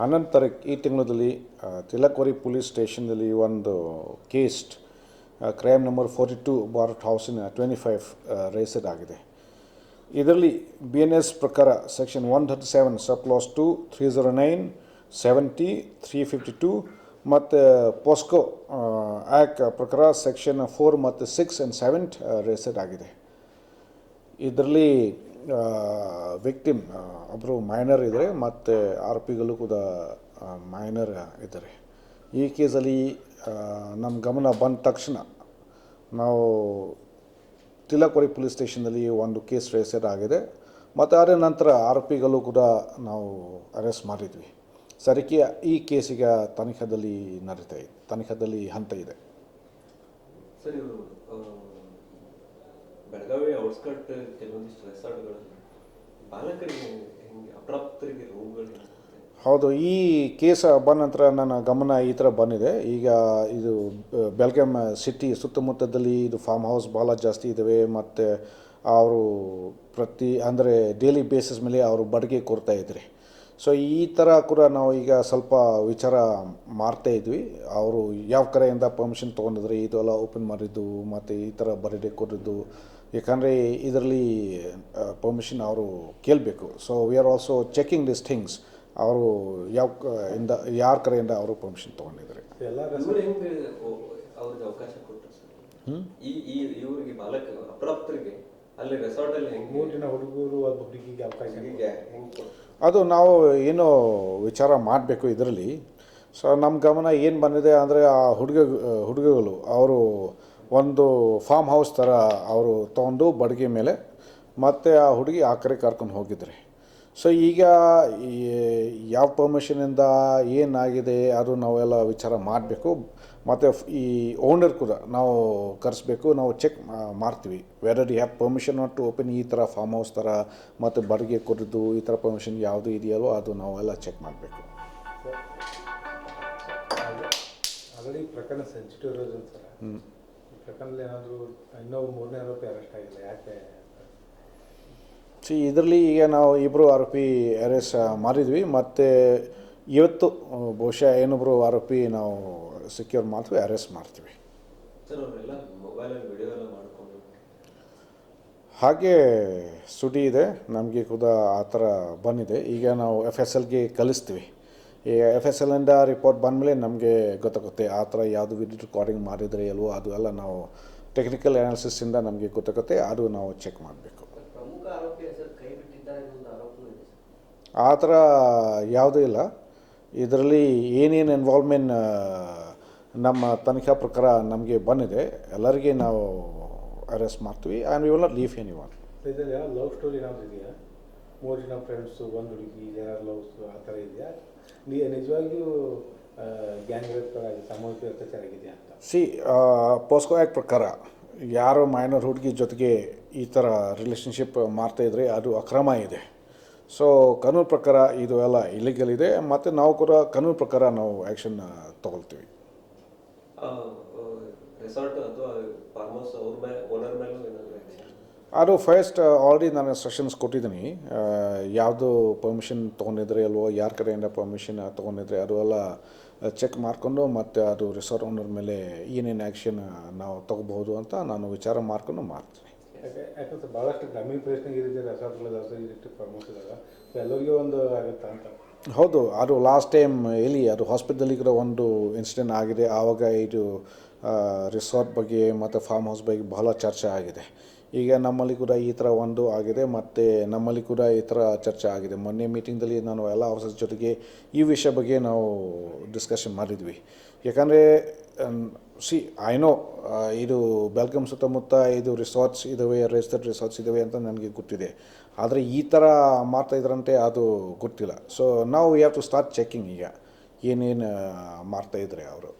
ಹನ್ನೊಂದು ಈ ತಿಂಗಳಲ್ಲಿ ತಿಲಕ್ವರಿ ಪೊಲೀಸ್ ಸ್ಟೇಷನ್ನಲ್ಲಿ ಒಂದು case crime number forty two ಬಾರ್ಟ್ ಹೌಸಿನ twenty five ರೇಸಡ್ ಆಗಿದೆ. ಇದರಲ್ಲಿ ಬಿ ಎನ್ ಎಸ್ ಪ್ರಕಾರ section one thirty seven sub clause two three zero nine seventy three fifty two ಮತ್ತು ಪೋಸ್ಕೋ ಆ್ಯಕ್ಟ್ ಪ್ರಕಾರ ಸೆಕ್ಷನ್ ಫೋರ್ ಮತ್ತು ಸಿಕ್ಸ್ ಆ್ಯಂಡ್ ಸೆವೆನ್ ರೇಸೆಡ್ ಆಗಿದೆ. ಇದರಲ್ಲಿ victim ಒಬ್ಬರು ಮೈನರ್ ಇದ್ದಾರೆ ಮತ್ತು ಆರೋಪಿಗಳು ಕೂಡ ಮೈನರ್ ಇದ್ದಾರೆ. ಈ ಕೇಸಲ್ಲಿ ನಮ್ಮ ಗಮನ ಬಂದ ತಕ್ಷಣ ನಾವು ತಿಲಕ್ವರಿ ಪೊಲೀಸ್ ಸ್ಟೇಷನಲ್ಲಿ ಒಂದು ಕೇಸ್ ರಿಜಿಸ್ಟರ್ ಆಗಿದೆ. ಮತ್ತು ಅದರ ನಂತರ ಆರೋಪಿಗಳು ಕೂಡ ನಾವು ಅರೆಸ್ಟ್ ಮಾಡಿದ್ವಿ. ಸರಿಕೆ ಈ ಕೇಸಿಗೆ ತನಿಖೆದಲ್ಲಿ ನಡೀತಾ ಇದೆ, ತನಿಖೆದಲ್ಲಿ ಹಂತ ಇದೆ. ಬೆಳಗಾವಿ ಔಟ್ಸ್ಕಟ್ ಕೆಲವೊಂದಿಷ್ಟು ರೆಸಾರ್ಟ್ಗಳಲ್ಲಿ ಬಾಲಕರಿಗೆ ಹೆಂಗೆ ಅಪ್ರಾಪ್ತರಿಗೆ ರೋಗಗಳು ಹೌದು, ಈ ಕೇಸ್ ಬಂದ ನಂತರ ನನ್ನ ಗಮನ ಈ ಥರ ಬಂದಿದೆ. ಈಗ ಇದು ಬೆಲ್ಗಾಮ್ ಸಿಟಿ ಸುತ್ತಮುತ್ತದಲ್ಲಿ ಇದು ಫಾರ್ಮ್ ಹೌಸ್ ಭಾಳ ಜಾಸ್ತಿ ಇದ್ದಾವೆ ಮತ್ತು ಅವರು ಪ್ರತಿ, ಅಂದರೆ ಡೇಲಿ ಬೇಸಿಸ್ ಮೇಲೆ ಅವರು ಬಾಡಿಗೆ ಕೊಡ್ತಾ ಇದ್ದಾರೆ. ಸೊ ಈ ಥರ ಕೂಡ ನಾವು ಈಗ ಸ್ವಲ್ಪ ವಿಚಾರ ಮಾಡ್ತಾ ಇದ್ವಿ. ಅವರು ಯಾವ ಕಡೆಯಿಂದ ಪರ್ಮಿಷನ್ ತೊಗೊಂಡಿದ್ರೆ ಇದೆಲ್ಲ ಓಪನ್ ಮಾಡಿದ್ದು, ಮತ್ತು ಈ ಥರ ಬರ್ಡೇ ಕೊಟ್ಟಿದ್ದು ಯಾಕಂದರೆ ಇದರಲ್ಲಿ ಪರ್ಮಿಷನ್ ಅವರು ಕೇಳಬೇಕು. So we are also checking this things ಅವರು ಯಾವ ಕ- ಇಂದ ಯಾರ ಕಡೆಯಿಂದ ಅವರು ಪರ್ಮಿಷನ್ ತೊಗೊಂಡಿದ್ದಾರೆ. ಎಲ್ಲ ಇವ್ರು ಹೆಂಗೆ ಓ- ಅವ್ರಿಗೆ ಅವಕಾಶ ಕೊಟ್ಟರು ಸರ್? ಈ ಈ ಇವರಿಗೆ ಬಾಲಕ ಅಪ್ರಾಪ್ತರಿಗೆ ಅಲ್ಲಿ ರೆಸಾರ್ಟ್ ಅಲ್ಲಿ ಹೆಂಗೆ ಮೂರು ಜನ ಹುಡುಗರು ಒಬ್ಬ ಅವಕಾಶ ಹುಡುಗಿಗೆ ಅದು ನಾವು ಏನು ವಿಚಾರ ಮಾಡಬೇಕು ಇದರಲ್ಲಿ. ಸೊ ನಮ್ಮ ಗಮನ ಏನು ಬಂದಿದೆ ಅಂದರೆ ಆ ಹುಡುಗ ಹುಡುಗಗಳು ಅವರು ಒಂದು ಫಾರ್ಮ್ ಹೌಸ್ ಥರ ಅವರು ತೊಗೊಂಡು ಬಡಿಗೆ ಮೇಲೆ ಮತ್ತು ಆ ಹುಡುಗಿ ಆ ಕಡೆ ಕರ್ಕೊಂಡು ಹೋಗಿದ್ರಿ. ಸೊ ಈಗ ಯಾವ ಪರ್ಮಿಷನಿಂದ ಏನಾಗಿದೆ ಅದು ನಾವೆಲ್ಲ ವಿಚಾರ ಮಾಡಬೇಕು. ಮತ್ತು ಈ ಓನರ್ ಕೂಡ ನಾವು ಕರೆಸ್ಬೇಕು ನಾವು ಚೆಕ್ ಮಾಡ್ತೀವಿ. Whether you have permission not to open ಈ ಥರ ಫಾರ್ಮ್ ಹೌಸ್ ಥರ ಮತ್ತು ಬಾಡಿಗೆ ಕೊಡೋದು ಈ ಥರ ಪರ್ಮಿಷನ್ ಯಾವುದು ಇದೆಯಲ್ಲೋ ಅದು ನಾವೆಲ್ಲ ಚೆಕ್ ಮಾಡಬೇಕು. ಪ್ರಕರಣ ಸೆನ್ಸಿಟಿವ್ ಈ ಪ್ರಕರಣದಲ್ಲಿ ಏನಾದರೂ ಇನ್ನೂ ಮೂರನೇ ಆರೋಪಿ ಅರೆಸ್ಟ್ ಆಗಿಲ್ಲ ಯಾಕೆ? ಸಿ ಇದರಲ್ಲಿ ಈಗ ನಾವು ಇಬ್ಬರು ಆರೋಪಿ ಅರೆಸ್ಟ್ ಮಾಡಿದ್ವಿ ಮತ್ತು ಇವತ್ತು ಬಹುಶಃ ಏನೊಬ್ಬರು ಆರೋಪಿ ನಾವು ಸೆಕ್ಯೂರ್ ಮಾಡ್ತೀವಿ ಅರೆಸ್ಟ್ ಮಾಡ್ತೀವಿ. ಸರ್ ಅವರೆಲ್ಲ ಮೊಬೈಲಲ್ಲಿ ವಿಡಿಯೋ ಎಲ್ಲ ಮಾಡಿಕೊಂಡು ಹಾಗೆ ಸುಡಿ ಇದೆ. ನಮಗೆ ಕೂಡ ಆ ಥರ ಬಂದಿದೆ. ಈಗ ನಾವು ಎಫ್ ಎಸ್ ಎಲ್ಗೆ ಕಲಿಸ್ತೀವಿ. ಈಗ ಎಫ್ ಎಸ್ ಎಲ್ ಇಂದ ರಿಪೋರ್ಟ್ ಬಂದಮೇಲೆ ನಮಗೆ ಗೊತ್ತಾಗುತ್ತೆ ಆ ಥರ ಯಾವುದು ವಿಡಿಯೋ ರೆಕಾರ್ಡಿಂಗ್ ಮಾಡಿದರೆ ಅಲ್ವೋ ಅದು ಎಲ್ಲ ನಾವು ಟೆಕ್ನಿಕಲ್ ಅನಾಲಿಸಿಸಿಂದ ನಮಗೆ ಗೊತ್ತಾಗುತ್ತೆ, ಅದು ನಾವು ಚೆಕ್ ಮಾಡಬೇಕು. ಆ ಥರ ಯಾವುದೂ ಇಲ್ಲ. ಇದರಲ್ಲಿ ಏನೇನು ಇನ್ವಾಲ್ವ್ಮೆಂಟ್ ನಮ್ಮ ತನಿಖಾ ಪ್ರಕಾರ ನಮಗೆ ಬಂದಿದೆ, ಎಲ್ಲರಿಗೆ ನಾವು ಅರೆಸ್ಟ್ ಮಾಡ್ತೀವಿ and we will not leave any one love story ಇದೆಯಾ? ಮೂರು ಜನ ಫ್ರೆಂಡ್ಸು ಒಂದು ಹುಡುಗಿ ಯಾರು ಲವ್ಸ್ ಆ ಥರ ಇದೆಯಾ? ನೀ ನಿಜವಾಗಿಯೂ ಗ್ಯಾಂಗ್ ರೇಪ್ ಸಾಮೂಹಿಕ ಅತ್ಯಾಚಾರ ಆಗಿದೆಯಾ ಅಂತ? ಸಿ ಪೋಸ್ಕೋ ಆ್ಯಕ್ಟ್ ಪ್ರಕಾರ ಯಾರು ಮೈನರ್ ಹುಡುಗಿ ಜೊತೆಗೆ ಈ ಥರ ರಿಲೇಷನ್ಶಿಪ್ ಮಾಡ್ತಾಯಿದ್ರೆ ಅದು ಅಕ್ರಮ ಇದೆ. ಸೊ ಕಾನೂನು ಪ್ರಕಾರ ಇದು ಎಲ್ಲ ಇಲಿಗಲ್ ಇದೆ. ಮತ್ತು ನಾವು ಕೂಡ ಕಾನೂನು ಪ್ರಕಾರ ನಾವು ಆ್ಯಕ್ಷನ್ ತಗೊಳ್ತೀವಿ. ರೆಸಾರ್ಟ್ ಅಥವಾ ಫಾರ್ಮ್ ಹೌಸ್ ಅವ್ರ ಮೇಲೆ ಓನರ್ ಮೇಲೂ ಏನಾದರೂ ಅದು ಫಸ್ಟ್ ಆಲ್ರೆಡಿ ನಾನು ಇನ್ಸ್ಟ್ರಕ್ಷನ್ಸ್ ಕೊಟ್ಟಿದ್ದೀನಿ. ಆ, ಯಾವುದು ಪರ್ಮಿಷನ್ ತೊಗೊಂಡಿದ್ರೆ ಅಲ್ವೋ ಯಾರ ಕಡೆಯಿಂದ ಪರ್ಮಿಷನ್ ತೊಗೊಂಡಿದ್ರೆ ಅದು ಎಲ್ಲ ಚೆಕ್ ಮಾಡಿಕೊಂಡು ಮತ್ತು ಅದು ರಿಸಾರ್ಟ್ ಓನರ್ ಮೇಲೆ ಏನೇನು ಆ್ಯಕ್ಷನ್ ನಾವು ತಗೋಬಹುದು ಅಂತ ನಾನು ವಿಚಾರ ಮಾಡಿಕೊಂಡು ಮಾಡ್ತೀನಿ. ಯಾಕೆ ಯಾಕಂದ್ರೆ ಭಾಳಷ್ಟು ಗ್ರಾಮೀಣ ಪ್ರದೇಶನಾಗ ಇರುತ್ತೆ ರೆಸಾರ್ಟ್ಗಳು ಜಾಸ್ತಿ ಫಾರ್ಮಸ್ ಎಲ್ಲರಿಗೂ ಒಂದು ಆಗುತ್ತೆ ಅಂತ. ಹೌದು ಅದು ಲಾಸ್ಟ್ ಟೈಮ್ ಎಲ್ಲಿ ಅದು ಹಾಸ್ಪಿಟಲಿಗೆ ಕೂಡ ಒಂದು ಇನ್ಸಿಡೆಂಟ್ ಆಗಿದೆ. ಆವಾಗ ಇದು ರಿಸಾರ್ಟ್ ಬಗ್ಗೆ ಮತ್ತು ಫಾರ್ಮ್ ಹೌಸ್ ಬಗ್ಗೆ ಬಹಳ ಚರ್ಚೆ ಆಗಿದೆ. ಈಗ ನಮ್ಮಲ್ಲಿ ಕೂಡ ಈ ಥರ ಒಂದು ಆಗಿದೆ, ಮತ್ತು ನಮ್ಮಲ್ಲಿ ಕೂಡ ಈ ಥರ ಚರ್ಚೆ ಆಗಿದೆ. ಮೊನ್ನೆ ಮೀಟಿಂಗ್ದಲ್ಲಿ ನಾನು ಎಲ್ಲ ಆಫೀಸರ್ ಜೊತೆಗೆ ಈ ವಿಷಯ ಬಗ್ಗೆ ನಾವು ಡಿಸ್ಕಷನ್ ಮಾಡಿದ್ವಿ. ಯಾಕಂದರೆ ಸಿ ಐ ನೋ ಇದು ಬೆಲ್ಗಮ್ ಸುತ್ತಮುತ್ತ ಇದು ರಿಸಾರ್ಟ್ಸ್ ಇದ್ದಾವೆ ರೆಜಿಸ್ಟರ್ಡ್ ರಿಸಾರ್ಟ್ಸ್ ಇದ್ದಾವೆ ಅಂತ ನನಗೆ ಗೊತ್ತಿದೆ. ಆದರೆ ಈ ಥರ ಮಾಡ್ತಾ ಇದ್ರಂತೆ ಅದು ಗೊತ್ತಿಲ್ಲ. ಸೊ ನಾವು we have to start checking ಈಗ ಏನೇನು ಮಾಡ್ತಾ ಇದ್ದಾರೆ ಅವರು.